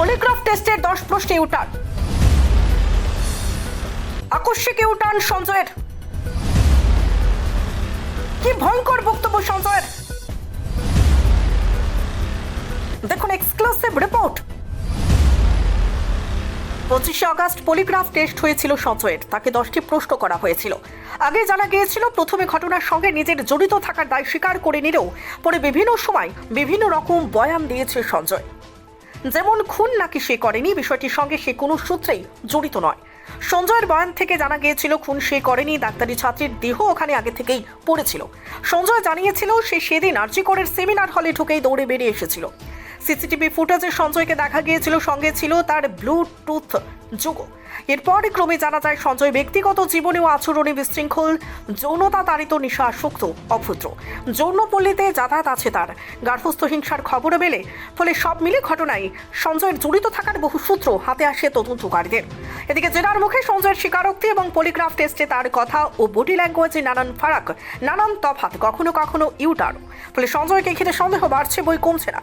Polygraph টেস্টের দশ প্রশ্নে ইউটার্ন আকস্মিক ইউটার্ন সঞ্জয়ের। কি ভয়ঙ্কর বক্তব্য সঞ্জয়ের। দেখুন এক্সক্লুসিভ রিপোর্ট। পঁচিশে আগস্ট পলিগ্রাফ টেস্ট হয়েছিল সঞ্জয়ের। তাকে দশটি প্রশ্ন করা হয়েছিল। আগে জানা গিয়েছিল, প্রথমে ঘটনার সঙ্গে নিজের জড়িত থাকার দায় স্বীকার করে নিলেও পরে বিভিন্ন সময় বিভিন্ন রকম বয়ান দিয়েছে সঞ্জয়। যেমন খুন নাকি সে করেনি, বিষয়টির সঙ্গে সে কোনো সূত্রেই জড়িত নয়। সঞ্জয়ের বয়ান থেকে জানা গিয়েছিল, খুন সে করেনি, ডাক্তারি ছাত্রীর দেহ ওখানে আগে থেকেই পড়েছিল। সঞ্জয় জানিয়েছিল, সে সেদিন আর্জিকরের সেমিনার হলে ঢুকেই দৌড়ে বেরিয়ে এসেছিল। সিসিটিভি ফুটেজে সঞ্জয়কে দেখা গিয়েছিল, সঙ্গে ছিল তার ব্লুটুথ যুগ এরপর ক্রমে জানা যায়, সঞ্জয় ব্যক্তিগত জীবনে ও আচরণে বিশৃঙ্খল, যৌনতা তাড়িত নেশা আসক্ত অভদ্র। যৌনপল্লীতে যাতায়াত আছে তার। গার্হস্থ হিংসার খবরে মেলে, ফলে সব মিলে ঘটনায় সঞ্জয়ের জড়িত থাকার বহু সূত্র হাতে আসে তদন্তকারীদের। এদিকে জেরার মুখে সঞ্জয়ের স্বীকারোক্তি এবং পলিগ্রাফ টেস্টে তার কথা ও বডি ল্যাঙ্গুয়েজে নানান ফারাক, নানান তফাৎ কখনো কখনো ইউটার ফলে সঞ্জয়কে ঘিরে সন্দেহ বাড়ছে বই কমছে না।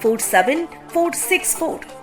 47464